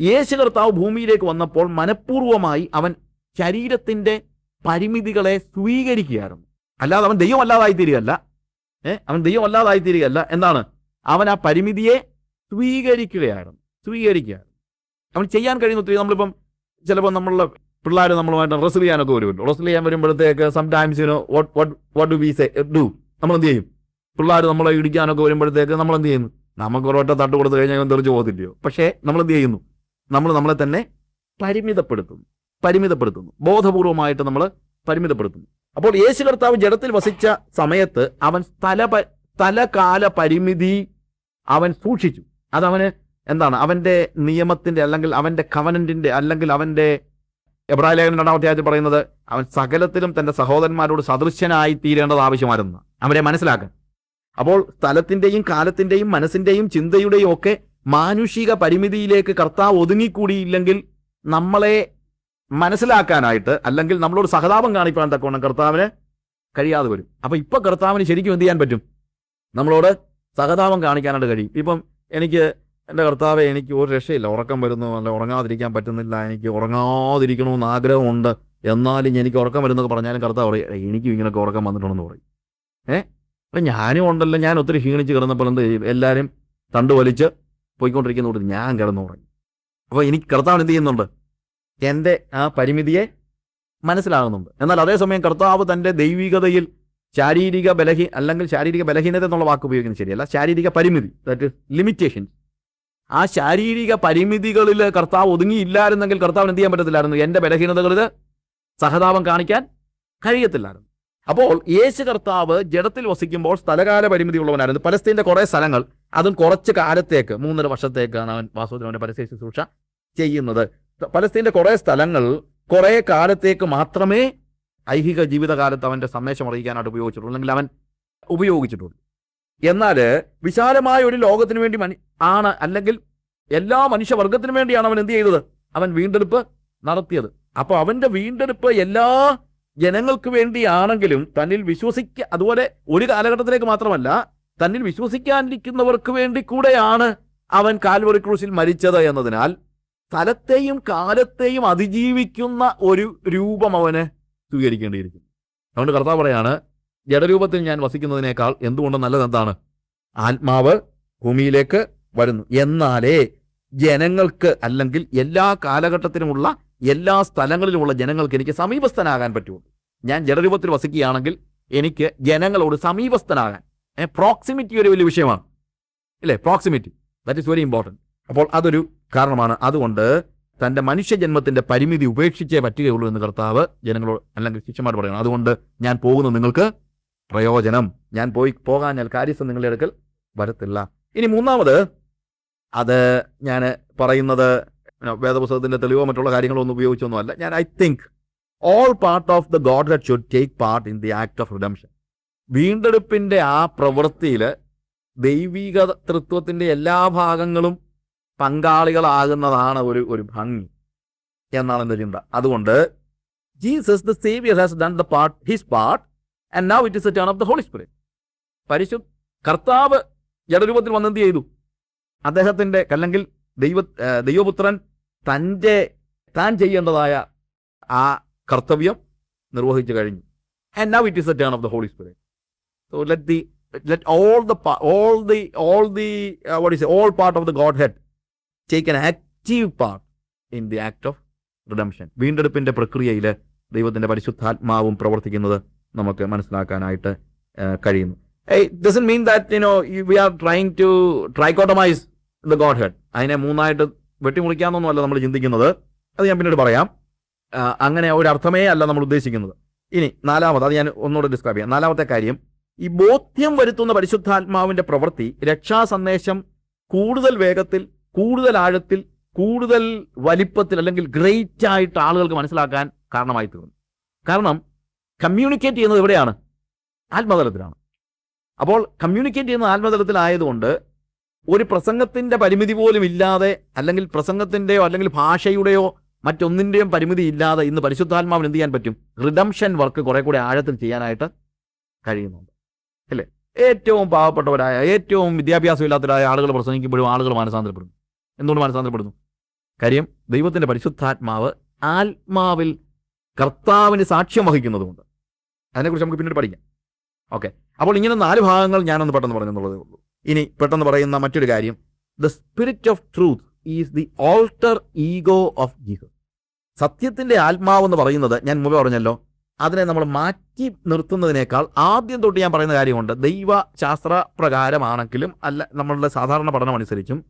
യേശു കർത്താവ് ഭൂമിയിലേക്ക് വന്നപ്പോൾ മനഃപൂർവമായി അവൻ ശരീരത്തിന്റെ പരിമിതികളെ സ്വീകരിക്കുകയായിരുന്നു. അല്ലാതെ അവൻ ദൈവം അല്ലാതായി തീരുകയല്ല ഏ അവൻ ദൈവം അല്ലാതായി തീരുകയല്ല എന്താണ് അവൻ ആ പരിമിതിയെ സ്വീകരിക്കുകയായിരുന്നു സ്വീകരിക്കുകയായിരുന്നു. അവൻ ചെയ്യാൻ കഴിയുന്ന ഒത്തിരി നമ്മളിപ്പം ചിലപ്പോൾ നമ്മളുടെ പിള്ളേർ നമ്മളുമായിട്ട് റെസിൽ ചെയ്യാനൊക്കെ വരുമല്ലോ. റെസിൽ ചെയ്യാൻ വരുമ്പോഴത്തേക്ക് sometimes you know what what what do we say do നമ്മൾ എന്ത് ചെയ്യും? പിള്ളേർ നമ്മളെ ഇടിക്കാനൊക്കെ വരുമ്പോഴത്തേക്ക് നമ്മൾ എന്ത് ചെയ്യുന്നു? നമുക്ക് ഒരൊറ്റ തട്ട് കൊടുത്തു കഴിഞ്ഞാൽ തെറിച്ച് പോകത്തില്ലയോ? പക്ഷേ നമ്മൾ എന്ത് ചെയ്യുന്നു? നമ്മൾ നമ്മളെ തന്നെ പരിമിതപ്പെടുത്തുന്നു. പരിമിതപ്പെടുത്തുന്നു. ബോധപൂർവമായിട്ട് നമ്മൾ പരിമിതപ്പെടുത്തുന്നു. അപ്പോൾ യേശു കർത്താവ് ജഡത്തിൽ വസിച്ച സമയത്ത് അവൻ സ്ഥല സ്ഥലകാല പരിമിതി അവൻ സൂക്ഷിച്ചു. അതവന് എന്താണ്? അവന്റെ നിയമത്തിന്റെ അല്ലെങ്കിൽ അവന്റെ കവനന്റിന്റെ അല്ലെങ്കിൽ അവന്റെ എബ്രാഹിം ലേഖനം രണ്ടാമത്തെ ആഴ്ച പറയുന്നത് അവൻ സകലത്തിലും തന്റെ സഹോദരന്മാരോട് സദൃശ്യനായി തീരേണ്ടത് ആവശ്യമായിരുന്നു. അവരെ മനസ്സിലാക്കാൻ. അപ്പോൾ സ്ഥലത്തിന്റെയും കാലത്തിന്റെയും മനസ്സിന്റെയും ചിന്തയുടെയും ഒക്കെ മാനുഷിക പരിമിതിയിലേക്ക് കർത്താവ് ഒതുങ്ങിക്കൂടിയില്ലെങ്കിൽ നമ്മളെ മനസ്സിലാക്കാനായിട്ട് അല്ലെങ്കിൽ നമ്മളോട് സഹതാപം കാണിക്കാൻ തക്കവണ്ണം കർത്താവിന് കഴിയാതെ വരും. അപ്പൊ ഇപ്പൊ കർത്താവിന് ശരിക്കും എന്ത് ചെയ്യാൻ പറ്റും? നമ്മളോട് സഹതാപം കാണിക്കാനായിട്ട് കഴിയും. ഇപ്പം എനിക്ക് എന്റെ കർത്താവെ എനിക്ക് ഒരു രക്ഷയില്ല. ഉറക്കം വരുന്നു. അല്ല ഉറങ്ങാതിരിക്കാൻ പറ്റുന്നില്ല. എനിക്ക് ഉറങ്ങാതിരിക്കണമെന്ന് ആഗ്രഹമുണ്ട്. എന്നാലും എനിക്ക് ഉറക്കം വരുന്നൊക്കെ പറഞ്ഞാലും കർത്താവ് പറയും "ഏയ്, എനിക്കും ഇങ്ങനെയൊക്കെ ഉറക്കം വന്നിട്ടുണ്ടെന്ന് പറയും. ഏഹ് അപ്പം ഞാനും ഉണ്ടല്ലോ. ഞാൻ ഒത്തിരി ക്ഷീണിച്ച് കിടന്നപ്പോൾ എന്ത് ചെയ്യും? എല്ലാവരും തണ്ട് വലിച്ച് പോയിക്കൊണ്ടിരിക്കുന്ന കൂടി ഞാൻ കിടന്നു ഉറങ്ങി അപ്പോൾ എനിക്ക് കർത്താവ് എന്ത് ചെയ്യുന്നുണ്ട്? എന്റെ ആ പരിമിതിയെ മനസ്സിലാകുന്നുണ്ട്. എന്നാൽ അതേസമയം കർത്താവ് തന്റെ ദൈവികതയിൽ ശാരീരിക ബലഹീ അല്ലെങ്കിൽ ശാരീരിക ബലഹീനത എന്നുള്ള വാക്ക് ഉപയോഗിക്കുന്നത് ശരിയല്ല. ശാരീരിക പരിമിതി ദാറ്റ് ലിമിറ്റേഷൻ ആ ശാരീരിക പരിമിതികളിൽ കർത്താവ് ഒതുങ്ങിയില്ലായിരുന്നെങ്കിൽ കർത്താവിന് എന്ത് ചെയ്യാൻ പറ്റത്തില്ലായിരുന്നു? എന്റെ ബലഹീനതകളിൽ സഹതാപം കാണിക്കാൻ കഴിയത്തില്ലായിരുന്നു. അപ്പോൾ യേശു കർത്താവ് ജഡത്തിൽ വസിക്കുമ്പോൾ സ്ഥലകാല പരിമിതി ഉള്ളവനായിരുന്നു പലസ്തീന്റെ കുറേ സ്ഥലങ്ങൾ അതും കുറച്ച് കാലത്തേക്ക് മൂന്നര വർഷത്തേക്കാണ് അവൻ വാസുദേവന്റെ പരസ്യ ശുശ്രൂഷ ചെയ്യുന്നത്. പലസ്തീന്റെ കുറേ സ്ഥലങ്ങൾ കുറേ കാലത്തേക്ക് മാത്രമേ ഐഹിക ജീവിതകാലത്ത് അവന്റെ സന്ദേശം അറിയിക്കാനായിട്ട് ഉപയോഗിച്ചിട്ടുള്ളൂ അല്ലെങ്കിൽ അവൻ ഉപയോഗിച്ചിട്ടുള്ളൂ. എന്നാൽ വിശാലമായ ഒരു ലോകത്തിന് വേണ്ടി മനു ആണ് അല്ലെങ്കിൽ എല്ലാ മനുഷ്യവർഗത്തിനും വേണ്ടിയാണ് അവൻ എന്ത് ചെയ്തത്? അവൻ വീണ്ടെടുപ്പ് നടത്തിയത്. അപ്പോൾ അവന്റെ വീണ്ടെടുപ്പ് എല്ലാ ജനങ്ങൾക്ക് വേണ്ടിയാണെങ്കിലും തന്നിൽ വിശ്വസിക്ക അതുപോലെ ഒരു കാലഘട്ടത്തിലേക്ക് മാത്രമല്ല തന്നിൽ വിശ്വസിക്കാനിരിക്കുന്നവർക്ക് വേണ്ടി കൂടെയാണ് അവൻ കാൽവറി ക്രൂശിൽ മരിച്ചത് എന്നതിനാൽ സ്ഥലത്തെയും കാലത്തെയും അതിജീവിക്കുന്ന ഒരു രൂപം അവന് സ്വീകരിക്കേണ്ടിയിരിക്കുന്നു. അതുകൊണ്ട് കർത്താവ് പറയാണ് ജഡരൂപത്തിൽ ഞാൻ വസിക്കുന്നതിനേക്കാൾ എന്തുകൊണ്ട് നല്ലത് എന്താണ്? ആത്മാവ് ഭൂമിയിലേക്ക് വരുന്നു. എന്നാലേ ജനങ്ങൾക്ക് അല്ലെങ്കിൽ എല്ലാ കാലഘട്ടത്തിലുമുള്ള എല്ലാ സ്ഥലങ്ങളിലുമുള്ള ജനങ്ങൾക്ക് എനിക്ക് സമീപസ്ഥനാകാൻ പറ്റുള്ളൂ. ഞാൻ ജഡരൂപത്തിൽ വസിക്കുകയാണെങ്കിൽ എനിക്ക് ജനങ്ങളോട് സമീപസ്ഥനാകാൻ പ്രോക്സിമിറ്റി ഒരു വലിയ വിഷയമാണ്. ഇല്ലേ? Proximity that is very important അപ്പോൾ അതൊരു കാരണമാണ്. അതുകൊണ്ട് തന്റെ മനുഷ്യജന്മത്തിന്റെ പരിമിതി ഉപേക്ഷിച്ചേ പറ്റുകയുള്ളൂ എന്ന് കർത്താവ് ജനങ്ങളോട് അല്ലെങ്കിൽ ശിഷ്യന്മാർ പറയണം അതുകൊണ്ട് ഞാൻ പോകുന്നു നിങ്ങൾക്ക് പ്രയോജനം. ഞാൻ പോയി പോകാൻ ഞാൻ കാര്യസ്ഥ നിങ്ങളുടെ അടുക്കൽ വരത്തില്ല. ഇനി മൂന്നാമത് അത് ഞാൻ പറയുന്നത് വേദപുസ്തകത്തിന്റെ തെളിവോ മറ്റുള്ള കാര്യങ്ങളൊന്നും ഉപയോഗിച്ചൊന്നുമല്ല. ഞാൻ I think all part of the God that should take part in the act of redemption. വീണ്ടെടുപ്പിന്റെ ആ പ്രവൃത്തിയിൽ ദൈവിക തൃത്വത്തിന്റെ എല്ലാ ഭാഗങ്ങളും പങ്കാളികളാകുന്നതാണ് ഒരു ഒരു ഭംഗി എന്നാണ് എന്റെ ചിന്ത. അതുകൊണ്ട് Jesus the saviour has done the part his part and now it is a turn of the Holy Spirit പരിശു കർത്താവ് ജഡരൂപത്തിൽ വന്നെന്ത് ചെയ്തു? അദ്ദേഹത്തിന്റെ അല്ലെങ്കിൽ ദൈവ ദൈവപുത്രൻ തന്റെ താൻ ചെയ്യേണ്ടതായ ആ കർത്തവ്യം നിർവഹിച്ചു കഴിഞ്ഞു. And now it is a turn of the Holy Spirit so let the let all the all the all the what is it all part of the Godhead take an active part in the act of redemption വീണ്ടെടുപ്പിന്റെ പ്രക്രിയയിൽ ദൈവത്തിന്റെ പരിശുദ്ധാത്മാവും പ്രവർത്തിക്കുന്നത് നമുക്ക് മനസ്സിലാക്കാനായിട്ട് കഴിയുന്നു. Doesn't mean that you know we are trying to trichotomize the Godhead അതിനെ മൂന്നായിട്ട് വെട്ടിമുറിക്കാമെന്നൊന്നുമല്ല നമ്മൾ ചിന്തിക്കുന്നത്. അത് ഞാൻ പിന്നീട് പറയാം. അങ്ങനെ ഒരു അർത്ഥമേ അല്ല നമ്മൾ ഉദ്ദേശിക്കുന്നത്. ഇനി നാലാമത് അത് ഞാൻ ഒന്നുകൂടെ ഡിസ്ക്രൈബ് ചെയ്യാം. നാലാമത്തെ കാര്യം ഈ ബോധ്യം വരുത്തുന്ന പരിശുദ്ധാത്മാവിന്റെ പ്രവൃത്തി രക്ഷാ സന്ദേശം കൂടുതൽ വേഗത്തിൽ കൂടുതൽ ആഴത്തിൽ കൂടുതൽ വലിപ്പത്തിൽ അല്ലെങ്കിൽ ഗ്രേറ്റ് ആയിട്ട് ആളുകൾക്ക് മനസ്സിലാക്കാൻ കാരണമായി തീർന്നു. കാരണം കമ്മ്യൂണിക്കേറ്റ് ചെയ്യുന്നത് എവിടെയാണ്? ആത്മതലത്തിലാണ്. അപ്പോൾ കമ്മ്യൂണിക്കേറ്റ് ചെയ്യുന്ന ആത്മതലത്തിലായതുകൊണ്ട് ഒരു പ്രസംഗത്തിന്റെ പരിമിതി പോലും ഇല്ലാതെ അല്ലെങ്കിൽ പ്രസംഗത്തിന്റെയോ അല്ലെങ്കിൽ ഭാഷയുടെയോ മറ്റൊന്നിന്റെയും പരിമിതി ഇല്ലാതെ ഇന്ന് പരിശുദ്ധാത്മാവിന് എന്ത് ചെയ്യാൻ പറ്റും? റിഡംഷൻ വർക്ക് കുറെ കൂടെ ആഴത്തിൽ ചെയ്യാനായിട്ട് കഴിയുന്നുണ്ട്. അല്ലേ? ഏറ്റവും പാവപ്പെട്ടവരായ ഏറ്റവും വിദ്യാഭ്യാസമില്ലാത്തവരായ ആളുകൾ പ്രസംഗിക്കുമ്പോഴും ആളുകൾ മാനസാന്തരപ്പെടുന്നു. എന്തുകൊണ്ട് മാനസാന്തരപ്പെടുന്നു? കാര്യം ദൈവത്തിന്റെ പരിശുദ്ധാത്മാവ് ആത്മാവിൽ കർത്താവിന് സാക്ഷ്യം വഹിക്കുന്നതുകൊണ്ട്. അതിനെക്കുറിച്ച് നമുക്ക് പിന്നീട് പഠിക്കാം. ഓക്കെ. അപ്പോൾ ഇങ്ങനെ നാല് ഭാഗങ്ങൾ ഞാനൊന്ന് പെട്ടെന്ന് പറഞ്ഞെന്നുള്ളതേ ഉള്ളൂ. ഇനി പെട്ടെന്ന് പറയുന്ന മറ്റൊരു കാര്യം. The spirit of truth is the alter ego of Jesus സത്യത്തിന്റെ ആത്മാവ് എന്ന് പറയുന്നത് ഞാൻ മുമ്പ് പറഞ്ഞല്ലോ. അതിനെ നമ്മൾ മാറ്റി നിർത്തുന്നതിനേക്കാൾ ആദ്യം തൊട്ട് ഞാൻ പറയുന്ന കാര്യമുണ്ട്. ദൈവ ശാസ്ത്ര പ്രകാരമാണെങ്കിലും അല്ല നമ്മളുടെ സാധാരണ പഠനം അനുസരിച്ചും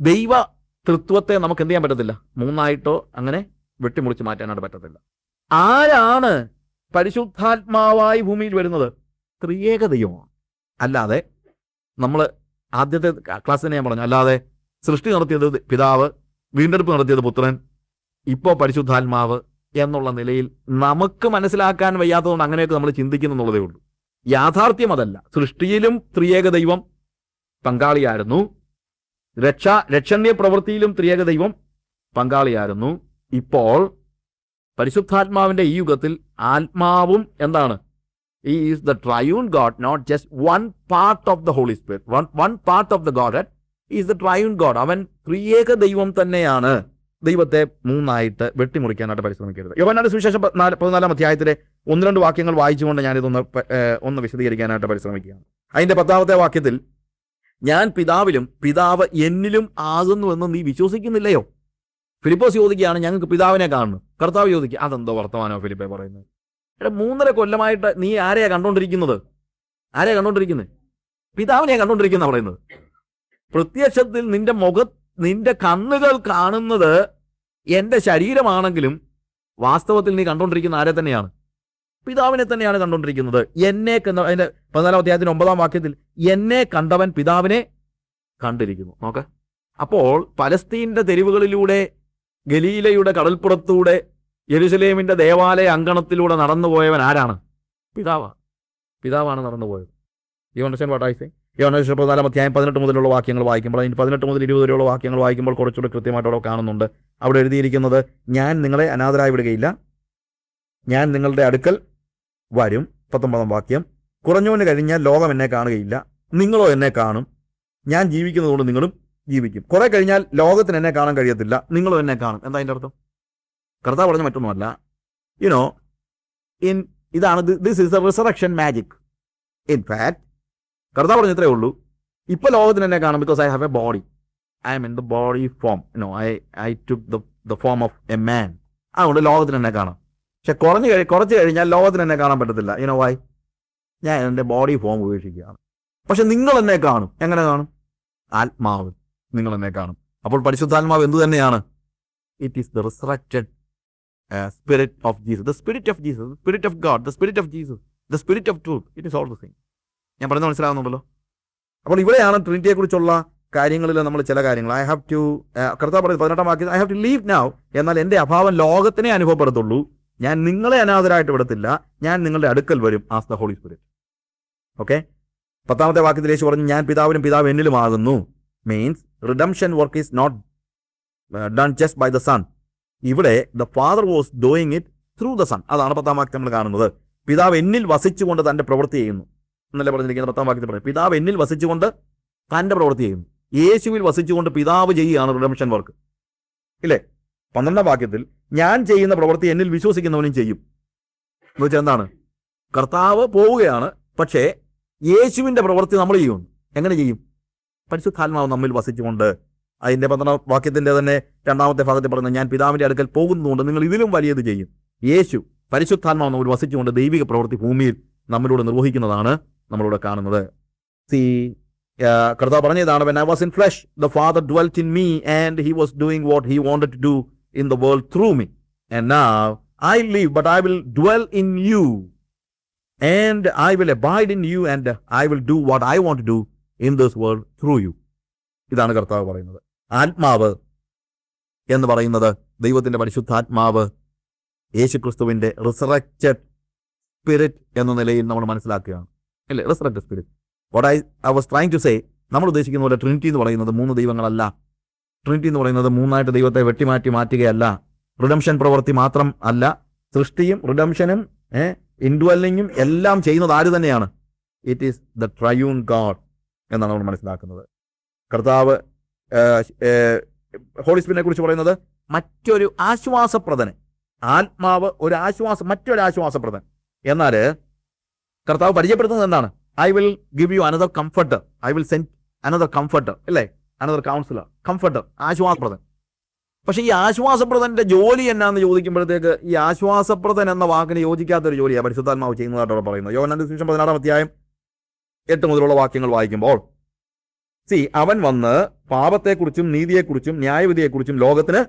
ദൈവ തൃത്വത്തെ നമുക്ക് എന്ത് ചെയ്യാൻ പറ്റത്തില്ല? മൂന്നായിട്ടോ അങ്ങനെ വെട്ടിമുറിച്ച് മാറ്റാനായിട്ട് പറ്റത്തില്ല. ആരാണ് പരിശുദ്ധാത്മാവായി ഭൂമിയിൽ വരുന്നത്? ത്രിയേക ദൈവമാണ്. അല്ലാതെ നമ്മൾ ആദ്യത്തെ ക്ലാസ്സിനെ ഞാൻ പറഞ്ഞു അല്ലാതെ സൃഷ്ടി നടത്തിയത് പിതാവ് വീണ്ടെടുപ്പ് നടത്തിയത് പുത്രൻ ഇപ്പോൾ പരിശുദ്ധാത്മാവ് എന്നുള്ള നിലയിൽ നമുക്ക് മനസ്സിലാക്കാൻ വയ്യാത്തതുകൊണ്ട് അങ്ങനെയൊക്കെ നമ്മൾ ചിന്തിക്കുന്നു എന്നുള്ളതേ ഉള്ളൂ. യാഥാർത്ഥ്യം അതല്ല. സൃഷ്ടിയിലും ത്രിയേക ദൈവം പങ്കാളിയായിരുന്നു. രക്ഷ രക്ഷണ്യ പ്രവൃത്തിയിലും ത്രിയേക ദൈവം പങ്കാളിയായിരുന്നു. ഇപ്പോൾ പരിശുദ്ധാത്മാവിന്റെ ഈ യുഗത്തിൽ ആത്മാവും എന്താണ്? ഈ is the triune God not just one part of the Holy Spirit one one part of the God is the triune God അവൻ ത്രിയേക ദൈവം തന്നെയാണ്. ദൈവത്തെ മൂന്നായിട്ട് വെട്ടിമുറിക്കാനായിട്ട് പരിശ്രമിക്കരുത്. യോവനാന്റെ സുവിശേഷം പതിനാല് പതിനാലാം അധ്യായത്തിലെ ഒന്ന് രണ്ട് വാക്യങ്ങൾ വായിച്ചുകൊണ്ട് ഞാനിതൊന്ന് ഒന്ന് വിശദീകരിക്കാനായിട്ട് പരിശ്രമിക്കുകയാണ്. അതിന്റെ പത്താമത്തെ വാക്യത്തിൽ ഞാൻ പിതാവിലും പിതാവ് എന്നിലും ആകുന്നുവെന്ന് നീ വിശ്വസിക്കുന്നില്ലയോ? ഫിലിപ്പോസ് ചോദിക്കുകയാണ് ഞങ്ങൾക്ക് പിതാവിനെ കാണുന്നു കർത്താവ് ചോദിക്കുക അതെന്തോ വർത്തമാനോ ഫിലിപ്പെ പറയുന്നത്? എടാ മൂന്നര കൊല്ലമായിട്ട് നീ ആരെയാ കണ്ടോണ്ടിരിക്കുന്നത്? ആരെയാ കണ്ടോണ്ടിരിക്കുന്നത് പിതാവിനെയാ കണ്ടോണ്ടിരിക്കുന്ന പറയുന്നത്. പ്രത്യക്ഷത്തിൽ നിന്റെ മുഖ നിന്റെ കണ്ണുകൾ കാണുന്നത് എന്റെ ശരീരമാണെങ്കിലും വാസ്തവത്തിൽ നീ കണ്ടുകൊണ്ടിരിക്കുന്ന ആരെ തന്നെയാണ്? പിതാവിനെ തന്നെയാണ് കണ്ടുകൊണ്ടിരിക്കുന്നത് എന്നെ കണ്ട എന്റെ പതിനാലാം അധ്യായത്തിന്റെ ഒമ്പതാം വാക്യത്തിൽ എന്നെ കണ്ടവൻ പിതാവിനെ കണ്ടിരിക്കുന്നു. നോക്ക. അപ്പോൾ പലസ്തീന്റെ തെരുവുകളിലൂടെ ഗലീലയുടെ കടൽപ്പുറത്തൂടെ യരുസലേമിന്റെ ദേവാലയ അങ്കണത്തിലൂടെ നടന്നുപോയവൻ ആരാണ്? പിതാവാണ്. പിതാവാണ് നടന്നുപോയത്. ഈ അണ്ടർസ്റ്റാൻഡ് വാട്ട് ഐ അണ്ടർസ്റ്റാൻഡ് പതിനാലാം അധ്യായം പതിനെട്ട് മുതലുള്ള വാക്യങ്ങൾ വായിക്കുമ്പോൾ അതിന് പതിനെട്ട് മുതൽ ഇരുപത് വരെയുള്ള വാക്യങ്ങൾ വായിക്കുമ്പോൾ കുറച്ചുകൂടെ കൃത്യമായിട്ട് അവിടെ കാണുന്നുണ്ട്. അവിടെ എഴുതിയിരിക്കുന്നത് ഞാൻ നിങ്ങളെ അനാഥരായി വിടുകയില്ല. ഞാൻ നിങ്ങളുടെ അടുക്കൽ വരും. പത്തൊമ്പതാം വാക്യം. കുറഞ്ഞവന് കഴിഞ്ഞാൽ ലോകം എന്നെ കാണുകയില്ല. നിങ്ങളോ എന്നെ കാണും. ഞാൻ ജീവിക്കുന്നതുകൊണ്ട് നിങ്ങളും ജീവിക്കും. കുറെ കഴിഞ്ഞാൽ ലോകത്തിന് എന്നെ കാണാൻ കഴിയത്തില്ല. നിങ്ങളും എന്നെ കാണും. എന്താ അതിന്റെ അർത്ഥം? കർത്താവ് പറഞ്ഞ മറ്റൊന്നുമല്ല. യുനോ ഇൻ ഇതാണ് this is a resurrection magic in fact കർത്താവ് പറഞ്ഞ ഇത്രേ ഉള്ളൂ. ഇപ്പൊ ലോകത്തിന് എന്നെ കാണും because I have a body I'm in the body form no I I took the form of a man അതുകൊണ്ട് ലോകത്തിന് എന്നെ കാണാം. പക്ഷെ കുറഞ്ഞു കഴി കുറച്ച് കഴിഞ്ഞാൽ ലോകത്തിന് എന്നെ കാണാൻ പറ്റത്തില്ല. യുനോ വൈ ഞാൻ എന്റെ ബോഡി ഫോം ഉപേക്ഷിക്കുകയാണ്. പക്ഷെ നിങ്ങൾ എന്നെ കാണും. എങ്ങനെ കാണും? ആത്മാവ് നിങ്ങൾ എന്നെ കാണും. അപ്പോൾ പരിശുദ്ധാത്മാവ് എന്തു തന്നെയാണ്? It is the resurrected spirit of Jesus the spirit of Jesus spirit of God the spirit of Jesus the spirit of truth it is all the same ഞാൻ പറഞ്ഞു മനസ്സിലാകുന്നുണ്ടല്ലോ അപ്പോൾ ഇവിടെയാണ് ട്രിനിറ്റിയെ കുറിച്ചുള്ള കാര്യങ്ങളിൽ നമ്മൾ ചില കാര്യങ്ങൾ. ഐ ഹാവ് ടു കർത്താവ് പറയുന്നത് പതിനെട്ടാം വാക്യം I have to leave now എന്നാൽ എന്റെ അഭാവം ലോകത്തിനെ അനുഭവപ്പെടുത്തുള്ളൂ. ഞാൻ നിങ്ങളെ അനാഥരായിട്ട് വിടത്തില്ല. ഞാൻ നിങ്ങളുടെ അടുക്കൽ വരും. As the holy spirit okay പത്താമത്തെ വാക്യത്തിൽ യേശു പറഞ്ഞു ഞാൻ പിതാവിനും പിതാവ് എന്നിലുമാകുന്നു means redemption work is not done just by the son ഇവിടെ the father was doing it through the son അതാണ് പത്താം വാക്യം നമ്മൾ കാണുന്നത്. പിതാവ് എന്നിൽ വസിച്ചുകൊണ്ട് തന്റെ പ്രവൃത്തി ചെയ്യുന്നു. എന്നല്ലേ പറഞ്ഞിരിക്കുന്നത് പത്താം വാക്യത്തിൽ പറയും പിതാവ് എന്നിൽ വസിച്ചുകൊണ്ട് തന്റെ പ്രവൃത്തി ചെയ്യുന്നു യേശുവിൽ വസിച്ചുകൊണ്ട് പിതാവ് ചെയ്യുകയാണ് റിഡംഷൻ വർക്ക് ഇല്ലേ? പന്ത്രണ്ടാം വാക്യത്തിൽ ഞാൻ ചെയ്യുന്ന പ്രവൃത്തി എന്നിൽ വിശ്വസിക്കുന്നവനും ചെയ്യും. എന്ന് വെച്ചാൽ എന്താണ്? കർത്താവ് പോവുകയാണ് പക്ഷേ യേശുവിന്റെ പ്രവൃത്തി നമ്മൾ ചെയ്യും എങ്ങനെ ചെയ്യും? പരിശുദ്ധാത്മാവ് നമ്മിൽ വസിച്ചുകൊണ്ട്. അതിന്റെ പന്ത്രണ്ടാം വാക്യത്തിന്റെ തന്നെ രണ്ടാമത്തെ ഭാഗത്തിൽ പറയുന്നത് ഞാൻ പിതാവിന്റെ അടുക്കൽ പോകുന്നതുകൊണ്ട് നിങ്ങൾ ഇതിലും വലിയത് ചെയ്യും. യേശു പരിശുദ്ധാത്മാവ് നമ്മൾ വസിച്ചുകൊണ്ട് ദൈവിക പ്രവൃത്തി ഭൂമിയിൽ നമ്മളിലൂടെ നിർവഹിക്കുന്നതാണ് നമ്മളിവിടെ കാണുന്നത്. സി കർത്താവ് പറഞ്ഞതാണ് when I was in flesh the father dwelt in me and he was doing what he wanted to do in the world through me and now I leave but I will dwell in you and I will abide in you and I will do what I want do in this world through you ഇതാണ് കർത്താവ് പറയുന്നത്. ആത്മാവ് എന്ന് പറയുന്നത് ദൈവത്തിന്റെ പരിശുദ്ധാത്മാവ് യേശുക്രിസ്തുവിന്റെ resurrected spirit എന്ന നിലയിൽ നമ്മൾ മനസ്സിലാക്കുകയാണ്. അല്ലേ? Resurrected spirit what I I was trying to say നമ്മൾ ഉദ്ദേശിക്കുന്ന പോലെ ട്രിനിറ്റി എന്ന് പറയുന്നത് മൂന്ന് ദൈവങ്ങളല്ല. ട്രിനിറ്റി എന്ന് പറയുന്നത് മൂന്നായിട്ട് ദൈവത്തെ വെട്ടിമാറ്റി മാറ്റുകയല്ല. റിഡംഷൻ പ്രവൃത്തി മാത്രം അല്ല. സൃഷ്ടിയും റിഡംഷനും ഇൻഡ്വെല്ലിങ്ങും എല്ലാം ചെയ്യുന്നത് ആര് തന്നെയാണ്? It is the triune God എന്നാണ് നമ്മൾ മനസ്സിലാക്കുന്നത്. കർത്താവ് ഹോളി സ്പിരിറ്റിനെ കുറിച്ച് പറയുന്നത് മറ്റൊരു ആശ്വാസപ്രദന്. ആത്മാവ് ഒരു ആശ്വാസം മറ്റൊരു ആശ്വാസപ്രദൻ. എന്നാൽ കർത്താവ് പരിചയപ്പെടുത്തുന്നത് എന്താണ്? I will give you another comfort I will send another comfort അല്ലേ അനദർ കൗൺസിലർ കംഫർട്ട് ആശ്വാസപ്രദൻ. പക്ഷേ ഈ ആശ്വാസപ്രദന്റെ ജോലി എന്നാന്ന് ചോദിക്കുമ്പോഴത്തേക്ക് ഈ ആശ്വാസപ്രദൻ എന്ന വാക്കിന് യോജിക്കാത്തൊരു ജോലിയാണ് പരിശുദ്ധാത്മാവ് ചെയ്യുന്നതായിട്ട് അവിടെ പറയുന്നത്. യോഹന്നാന്റെ ശേഷം പതിനാറാം അധ്യായം എട്ട് മുതലുള്ള വാക്യങ്ങൾ വായിക്കുമ്പോൾ സി അവൻ വന്ന് പാപത്തെക്കുറിച്ചും നീതിയെക്കുറിച്ചും ന്യായവിധിയെക്കുറിച്ചും ലോകത്തിന്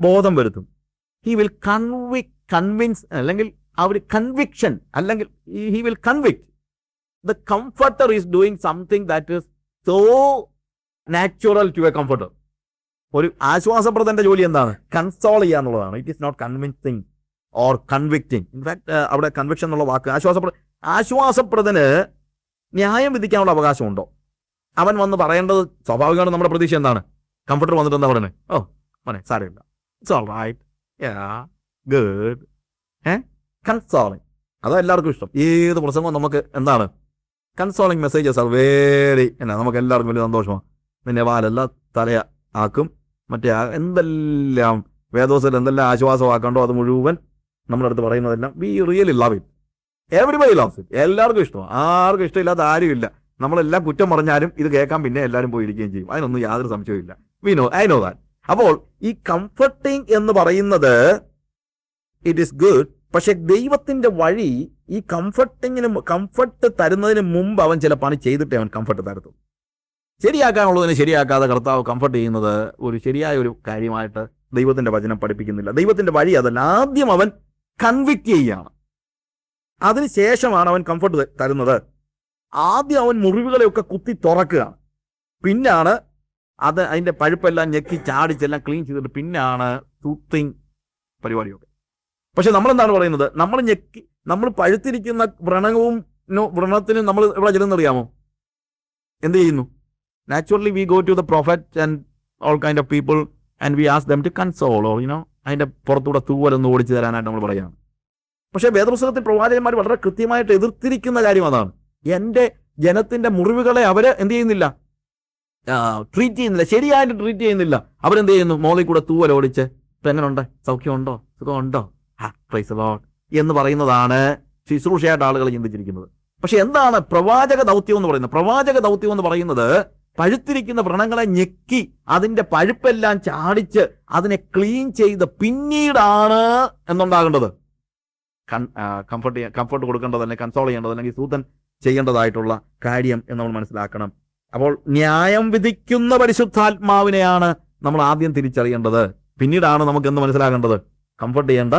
ബോധം വരുത്തും. ഹി വിൽ കൺവി കൺവിൻസ് അല്ലെങ്കിൽ ആ ഒരു കൺവിക്ഷൻ അല്ലെങ്കിൽ he will convict the comforter is doing something that is so natural to a comforter ഒരു ആശ്വാസപ്രദന്റെ ജോലി എന്താണ്? കൺസോൾ ചെയ്യുക എന്നുള്ളതാണ്. It is not convincing or convicting in fact അവിടെ കൺവിക്ഷൻ എന്നുള്ള വാക്ക് ആശ്വാസപ്ര ആശ്വാസപ്രദന് ന്യായം വിധിക്കാനുള്ള അവകാശമുണ്ടോ? അവൻ വന്ന് പറയേണ്ടത് സ്വാഭാവികമാണ് നമ്മുടെ പ്രതീക്ഷ എന്താണ്? കംഫർട്ടർ വന്നിട്ട് എന്താ പറയുന്നത് ഓ മോനെ സാരമില്ല. It's all right good a consoling അതാ എല്ലാവർക്കും ഇഷ്ടം. ഏത് പ്രസംഗവും നമുക്ക് എന്താണ്? കൺസോളിങ് മെസ്സേജസ് ആർ വേരി എന്നാ നമുക്ക് എല്ലാവർക്കും വലിയ സന്തോഷമാണ് നിന്നെ വാലെല്ലാം തലയ ആക്കും മറ്റേ എന്തെല്ലാം വേദോസിൽ എന്തെല്ലാം ആശ്വാസമാക്കണ്ടോ അത് മുഴുവൻ നമ്മുടെ അടുത്ത് പറയുന്നതെല്ലാം we really love it everybody loves it എല്ലാവർക്കും ഇഷ്ടമാണ് ആർക്കും ഇഷ്ടമില്ലാത്ത ആരുമില്ല. നമ്മളെല്ലാം കുറ്റം പറഞ്ഞാലും ഇത് കേൾക്കാൻ പിന്നെ എല്ലാവരും പോയി ഇരിക്കുകയും ചെയ്യും. അതിനൊന്നും യാതൊരു സംശയവും ഇല്ല. We know I know that അപ്പോൾ ഈ കംഫർട്ടിങ് എന്ന് പറയുന്നത് ഇറ്റ് ഈസ് ഗുഡ് പക്ഷെ ദൈവത്തിന്റെ വഴി ഈ കംഫർട്ടിങ്ങിന് കംഫർട്ട് തരുന്നതിന് മുമ്പ് അവൻ ചില പണി ചെയ്തിട്ടേ അവൻ കംഫർട്ട് തരത്തു. ശരിയാക്കാനുള്ളതിനെ ശരിയാക്കാതെ കർത്താവ് കംഫർട്ട് ചെയ്യുന്നത് ഒരു ശരിയായ ഒരു കാര്യമായിട്ട് ദൈവത്തിന്റെ വചനം പഠിപ്പിക്കുന്നില്ല. ദൈവത്തിന്റെ വഴി അതല്ല. ആദ്യം അവൻ കൺവിക്ട് ചെയ്യുകയാണ്. അതിനുശേഷമാണ് അവൻ കംഫർട്ട് തരുന്നത്. ആദ്യം അവൻ മുറിവുകളെയൊക്കെ കുത്തി തുറക്കുകയാണ്. പിന്നാണ് അത് അതിന്റെ പഴുപ്പെല്ലാം ഞെക്കി ചാടിച്ചെല്ലാം ക്ലീൻ ചെയ്തിട്ട് പിന്നാണ് തൂത്തിങ് പരിപാടിയൊക്കെ. പക്ഷെ നമ്മൾ എന്താണ് പറയുന്നത്? നമ്മൾ ഞെക്കി നമ്മൾ പഴുത്തിരിക്കുന്ന വ്രണവും വ്രണത്തിനും നമ്മൾ ഇവിടെ ചെല്ലുന്നറിയാമോ എന്ത് ചെയ്യുന്നു? Naturally we go to the prophet and all kind of people and we ask them to console or you know അതിന്റെ പുറത്തൂടെ തൂവലൊന്ന് ഓടിച്ചു തരാനായിട്ട് നമ്മൾ പറയുകയാണ്. പക്ഷേ വേദപുസ്തകത്തിൽ പ്രവാചകന്മാർ വളരെ കൃത്യമായിട്ട് എതിർത്തിരിക്കുന്ന കാര്യം അതാണ്. എന്റെ ജനത്തിന്റെ മുറിവുകളെ അവർ എന്ത് ചെയ്യുന്നില്ല? ട്രീറ്റ് ചെയ്യുന്നില്ല. ശരിയായിട്ട് ട്രീറ്റ് ചെയ്യുന്നില്ല. അവരെന്ത് ചെയ്യുന്നു? മോളിൽ കൂടെ തൂവൽ ഓടിച്ച്. ഇപ്പം എങ്ങനെയുണ്ട് സൗഖ്യമുണ്ടോ? സുഖമുണ്ടോ? ആ പ്രൈസ് ലോഡ് എന്ന് പറയുന്നതാണ് ശുശ്രൂഷയായിട്ട് ആളുകൾ ചിന്തിച്ചിരിക്കുന്നത്. പക്ഷെ എന്താണ് പ്രവാചക ദൗത്യം എന്ന് പറയുന്നത്? പ്രവാചക ദൗത്യം എന്ന് പറയുന്നത് പഴുത്തിരിക്കുന്ന വ്രണങ്ങളെ ഞെക്കി അതിന്റെ പഴുപ്പെല്ലാം ചാടിച്ച് അതിനെ ക്ലീൻ ചെയ്ത് പിന്നീടാണ് എന്നുണ്ടാകേണ്ടത്. കംഫർട്ട് കംഫർട്ട് കൊടുക്കേണ്ടത് അല്ലെങ്കിൽ കൺസോൾ ചെയ്യേണ്ടത് അല്ലെങ്കിൽ സൂതൻ ചെയ്യേണ്ടതായിട്ടുള്ള കാര്യം എന്ന് നമ്മൾ മനസ്സിലാക്കണം. അപ്പോൾ ന്യായം വിധിക്കുന്ന പരിശുദ്ധാത്മാവിനെയാണ് നമ്മൾ ആദ്യം തിരിച്ചറിയേണ്ടത്. പിന്നീടാണ് നമുക്ക് എന്ന് മനസ്സിലാകേണ്ടത്? കംഫർട്ട് ചെയ്യേണ്ട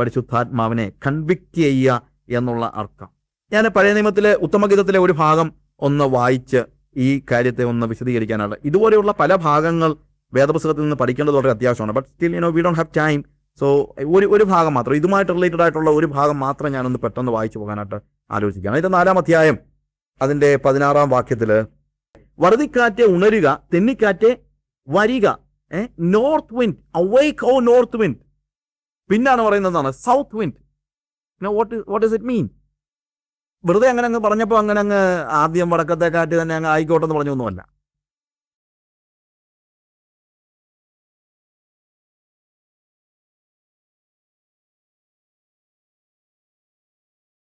പരിശുദ്ധാത്മാവിനെ കൺവിക്റ്റ് ചെയ്യുക എന്നുള്ള അർത്ഥം. ഞാൻ പഴയ നിയമത്തിലെ ഉത്തമഗീതത്തിലെ ഒരു ഭാഗം ഒന്ന് വായിച്ച് ഈ കാര്യത്തെ ഒന്ന് വിശദീകരിക്കാനാണ്. ഇതുപോലെയുള്ള പല ഭാഗങ്ങൾ വേദപുസ്തകത്തിൽ നിന്ന് പഠിക്കേണ്ടത് വളരെ അത്യാവശ്യമാണ്. But still you know we don't have time so ഒരു ഒരു ഭാഗം മാത്രം ഇതുമായിട്ട് റിലേറ്റഡ് ആയിട്ടുള്ള ഒരു ഭാഗം മാത്രം ഞാനൊന്ന് പെട്ടെന്ന് വായിച്ചു പോകാനായിട്ട് ആലോചിക്കുകയാണ്. ഇത് നാലാം അധ്യായം അതിന്റെ പതിനാറാം വാക്യത്തിൽ വറുതിക്കാറ്റെ ഉണരുക തെന്നിക്കാറ്റെ വരിക north wind awake O north wind പിന്നാണ് പറയുന്നതാണ് south wind what what is it mean വെറുതെ അങ്ങനെ അങ്ങ് പറഞ്ഞപ്പോൾ അങ്ങനെ അങ്ങ് ആദ്യം വടക്കത്തെ കാറ്റ് തന്നെ അങ്ങ് ആയിക്കോട്ടെ എന്ന് പറഞ്ഞൊന്നുമല്ല.